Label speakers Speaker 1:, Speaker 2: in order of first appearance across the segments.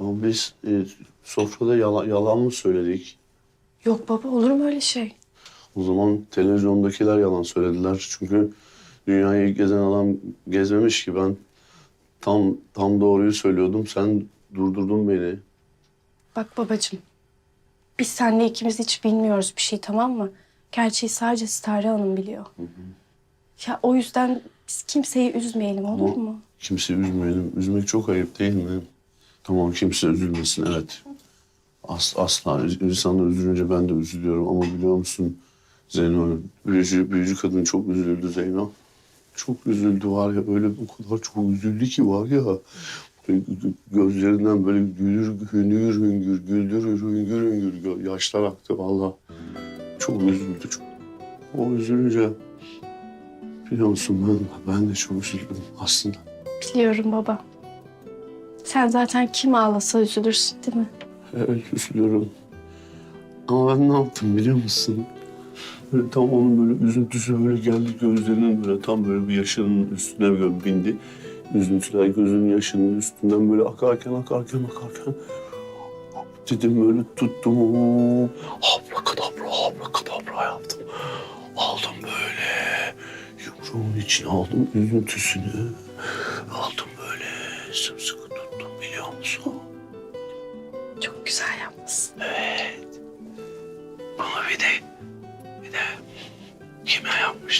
Speaker 1: Ama biz e, sofrada yalan, yalan mı söyledik?
Speaker 2: Yok baba olur mu öyle şey?
Speaker 1: O zaman televizyondakiler yalan söylediler. Çünkü dünyayı gezen adam gezmemiş ki ben tam tam doğruyu söylüyordum. Sen durdurdun beni.
Speaker 2: Bak babacığım. Biz seninle ikimiz hiç bilmiyoruz bir şey tamam mı? Gerçeği sadece Stare Hanım biliyor. Ya o yüzden biz kimseyi üzmeyelim olur
Speaker 1: Ama-
Speaker 2: mu?
Speaker 1: Kimse üzmeyelim. Üzmek çok ayıp değil mi? Tamam kimse üzülmesin evet. As, asla insanlar üzülünce ben de üzülüyorum ama biliyor musun Zeyno büyücü, büyücü kadın çok üzüldü Zeyno. Çok üzüldü var ya öyle o kadar çok üzüldü ki var ya. Gözlerinden böyle gülür hüngür hüngür güldürür hüngür hüngür yaşlar aktı valla. Çok üzüldü çok. O üzülünce biliyor musun ben, ben de çok üzüldüm aslında.
Speaker 2: Biliyorum baba. Sen zaten kim ağlasa üzülürsün değil mi?
Speaker 1: Evet üzülüyorum. Ama ben ne yaptım biliyor musun? Böyle tam onun böyle üzüntüsü böyle geldi gözlerinin böyle tam böyle bir yaşının üstüne böyle bindi. Üzüntüler gözünün yaşının üstünden böyle akarken akarken akarken dedim böyle tuttum. Abrakadabra abrakadabra yaptım. Aldım böyle yumruğun içine aldım üzüntüsünü.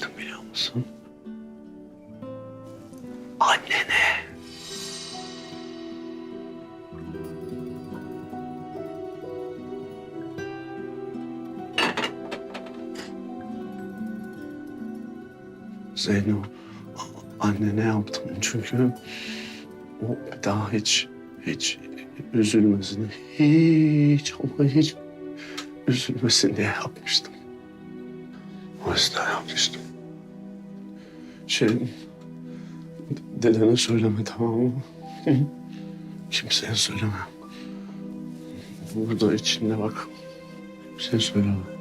Speaker 1: Kime yapmıştım biliyor musun? Annene. Zeyno, annene yaptım çünkü o daha hiç, hiç üzülmesin. Hiç ama hiç üzülmesin diye yapmıştım. O yüzden yapmıştım. Şey, dedene söyleme tamam mı? Kimseye söyleme. Burada içinde bak. Kimseye söyleme.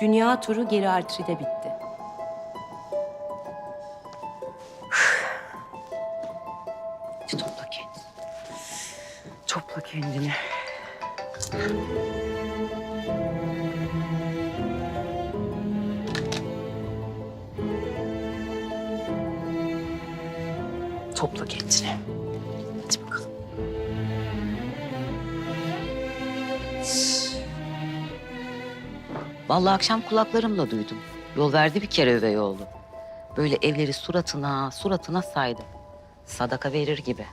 Speaker 3: Dünya turu geri Artril'e bitti. Topla kendini. Topla kendini. Topla kendini. Vallahi akşam kulaklarımla duydum. Yol verdi bir kere üvey oğlu. Böyle evleri suratına, suratına saydı. Sadaka verir gibi.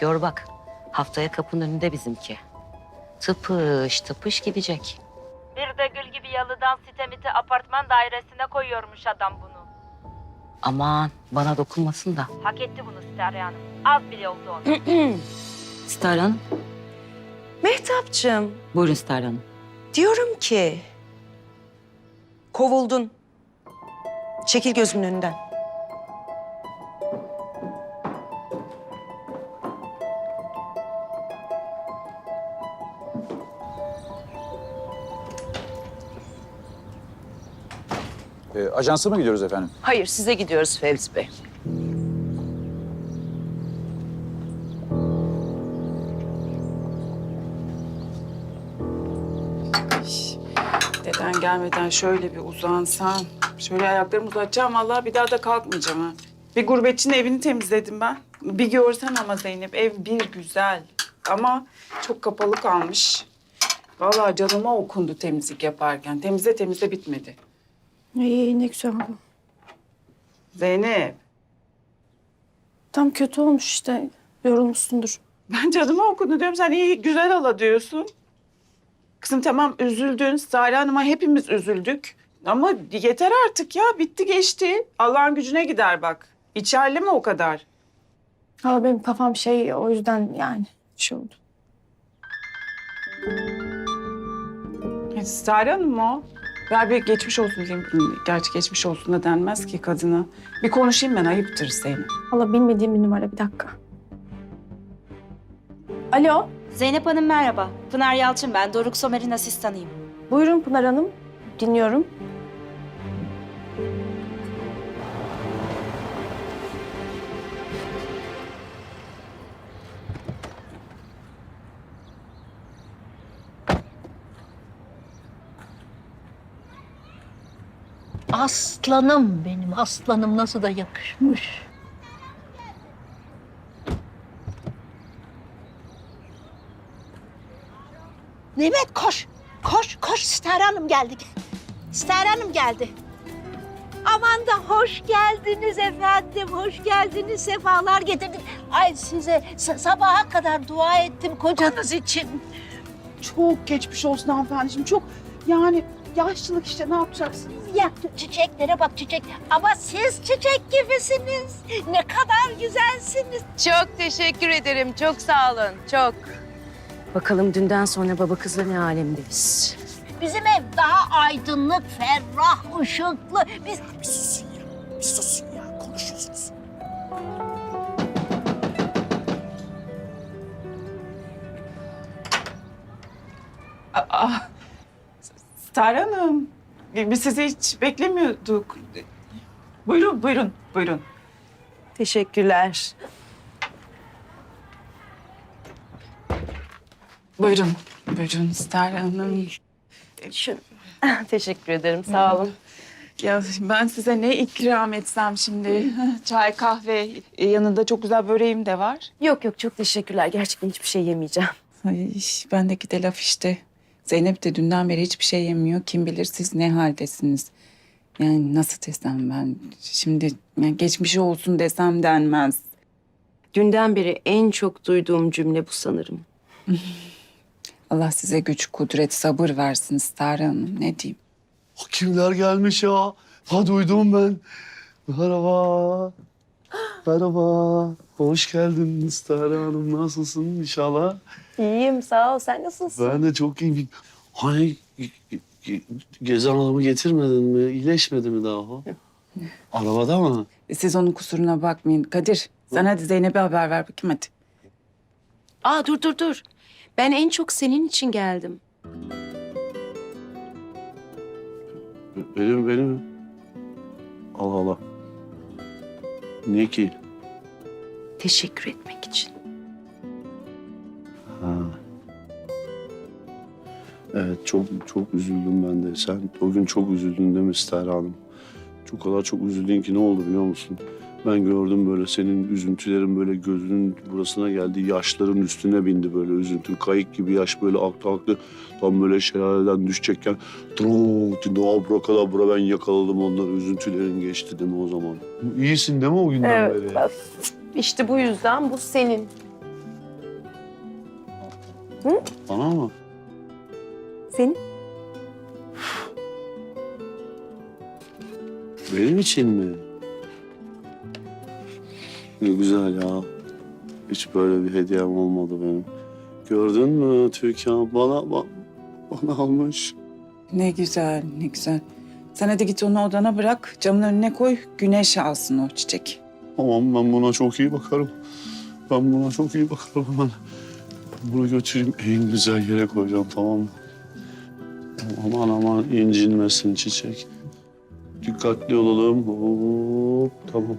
Speaker 3: Gör bak, haftaya kapının önünde bizimki. Tıpış tıpış gidecek.
Speaker 4: Bir de gül gibi yalıdan sitemiti apartman dairesine koyuyormuş adam bunu.
Speaker 3: Aman bana dokunmasın da.
Speaker 4: Hak etti bunu Sitare Hanım. Az bile oldu onu.
Speaker 3: Star Hanım.
Speaker 5: Mehtapçığım,
Speaker 3: Buyurun Star Hanım.
Speaker 5: diyorum ki... Kovuldun. Çekil gözümün önünden.
Speaker 6: E, ajansa mı gidiyoruz efendim?
Speaker 5: Hayır, size gidiyoruz Fevzi Bey.
Speaker 7: Gelmeden şöyle bir uzansam. Şöyle ayaklarımı uzatacağım vallahi bir daha da kalkmayacağım ha. Bir gurbetçinin evini temizledim ben. Bir görsen ama Zeynep ev bir güzel. Ama çok kapalı kalmış. Vallahi canıma okundu temizlik yaparken. Temizle temizle bitmedi.
Speaker 2: İyi ne güzel oldu.
Speaker 7: Zeynep
Speaker 2: Tam kötü olmuş işte. Yorulmuşsundur.
Speaker 7: ben canıma okundu diyorum. Sen iyi güzel ala diyorsun. Kızım tamam üzüldün. Sare Hanım'a hepimiz üzüldük. Ama yeter artık ya. Bitti geçti. Allah'ın gücüne gider bak. İçerli mi o kadar?
Speaker 2: Ama benim kafam şey o yüzden yani şey oldu.
Speaker 7: Sare Hanım mı o? Ben bir geçmiş olsun diyeyim. Gerçi geçmiş olsun da denmez ki kadına. Bir konuşayım ben ayıptır Zeynep.
Speaker 2: Valla bilmediğim bir numara bir dakika. Alo.
Speaker 8: Zeynep Hanım merhaba. Pınar Yalçın ben. Doruk Somer'in asistanıyım.
Speaker 2: Buyurun Pınar Hanım. Dinliyorum.
Speaker 9: Aslanım benim, aslanım nasıl da yakışmış. Nimet koş, koş, koş. Stare Hanım geldi. Stare Hanım geldi. Aman da hoş geldiniz efendim, hoş geldiniz, sefalar getirdin. Ay size sa- sabaha kadar dua ettim kocanız için.
Speaker 10: Çok geçmiş olsun hanımefendiciğim. Çok yani yaşlılık işte ne yapacaksınız?
Speaker 9: Ya çiçeklere bak çiçek. Ama siz çiçek gibisiniz. Ne kadar güzelsiniz.
Speaker 11: Çok teşekkür ederim. Çok sağ olun. Çok.
Speaker 5: Bakalım dünden sonra baba kızla ne alemdeyiz.
Speaker 9: Bizim ev daha aydınlık, ferrah, ışıklı. Biz...
Speaker 10: Bir susun ya. Bir susun ya. Konuşuyorsunuz.
Speaker 7: Aa, Star Hanım. Biz sizi hiç beklemiyorduk. Buyurun, buyurun, buyurun.
Speaker 5: Teşekkürler.
Speaker 7: Buyurun, buyurun Star Hanım.
Speaker 5: Teşekkür ederim. Sağ olun.
Speaker 7: Ya ben size ne ikram etsem şimdi? Çay, kahve, e, yanında çok güzel böreğim de var.
Speaker 5: Yok yok çok teşekkürler. Gerçekten hiçbir şey yemeyeceğim.
Speaker 7: Ay, bendeki de laf işte. Zeynep de dünden beri hiçbir şey yemiyor. Kim bilir siz ne haldesiniz. Yani nasıl desem ben şimdi yani geçmiş olsun desem denmez.
Speaker 5: Dünden beri en çok duyduğum cümle bu sanırım.
Speaker 7: Allah size güç, kudret, sabır versin Star Hanım. Ne diyeyim?
Speaker 1: Ah, Kimler gelmiş ya? Ha duydum ben. Merhaba. Merhaba. Hoş geldin Star Hanım. Nasılsın inşallah?
Speaker 5: İyiyim sağ ol. Sen nasılsın?
Speaker 1: Ben de çok iyiyim. Hani ge- ge- gezen adamı getirmedin mi? İyileşmedi mi daha o? Arabada mı?
Speaker 7: E, Siz onun kusuruna bakmayın. Kadir sen hadi Zeynep'e haber ver bakayım hadi.
Speaker 5: Aa dur dur dur. Ben en çok senin için geldim.
Speaker 1: Benim, benim. Allah Allah. Niye ki?
Speaker 5: Teşekkür etmek için.
Speaker 1: Ha. Evet çok çok üzüldüm ben de. Sen o gün çok üzüldün değil mi Stara Hanım? Çok kadar çok üzüldün ki ne oldu biliyor musun? Ben gördüm böyle senin üzüntülerin böyle gözünün burasına geldi. Yaşların üstüne bindi böyle üzüntün. Kayık gibi yaş böyle aktı aktı. Tam böyle şelaleden düşecekken Truu, ne abrakadabra ben yakaladım onları. Üzüntülerin geçti değil mi o zaman? İyisin değil mi o günden beri?
Speaker 2: İşte bu yüzden bu senin.
Speaker 1: Bana mı?
Speaker 2: Senin.
Speaker 1: Benim için mi? Ne güzel ya. Hiç böyle bir hediyem olmadı benim. Gördün mü Türkan? Bana, ba- bana almış.
Speaker 7: Ne güzel, ne güzel. Sen hadi git onu odana bırak, camın önüne koy, güneş alsın o çiçek.
Speaker 1: Tamam ben buna çok iyi bakarım. Ben buna çok iyi bakarım hemen. Bunu götüreyim en güzel yere koyacağım tamam mı? Aman aman incinmesin çiçek. Dikkatli olalım. Hop, tamam.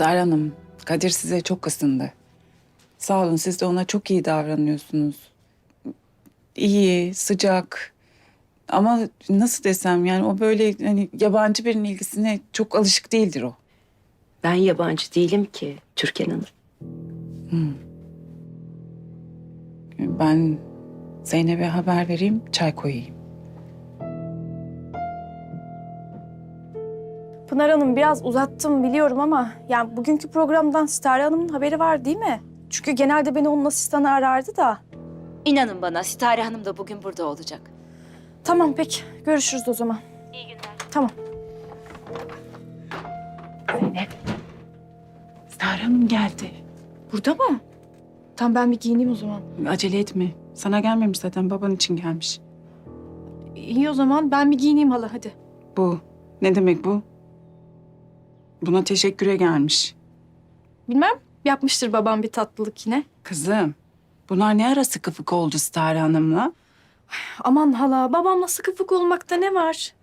Speaker 7: Star Hanım, Kadir size çok ısındı. Sağ olun, siz de ona çok iyi davranıyorsunuz. İyi, sıcak. Ama nasıl desem yani o böyle hani yabancı birinin ilgisine çok alışık değildir o.
Speaker 5: Ben yabancı değilim ki Türkan Hanım.
Speaker 7: Ben Zeynep'e haber vereyim, çay koyayım.
Speaker 2: Pınar Hanım biraz uzattım biliyorum ama yani bugünkü programdan Stare Hanım'ın haberi var değil mi? Çünkü genelde beni onun asistanı arardı da.
Speaker 8: İnanın bana Sitare Hanım da bugün burada olacak.
Speaker 2: Tamam peki görüşürüz o zaman.
Speaker 4: İyi günler.
Speaker 2: Tamam.
Speaker 7: Star Hanım geldi.
Speaker 2: Burada mı? Tamam ben bir giyineyim o zaman.
Speaker 7: Acele etme. Sana gelmemiş zaten, baban için gelmiş.
Speaker 2: İyi o zaman ben bir giyineyim hala hadi.
Speaker 7: Bu. Ne demek bu? Buna teşekküre gelmiş.
Speaker 2: Bilmem yapmıştır babam bir tatlılık yine.
Speaker 7: Kızım, bunlar ne ara sıkı fıkı oldu Stare Hanım'la?
Speaker 2: Aman hala babamla sıkı fıkı olmakta ne var?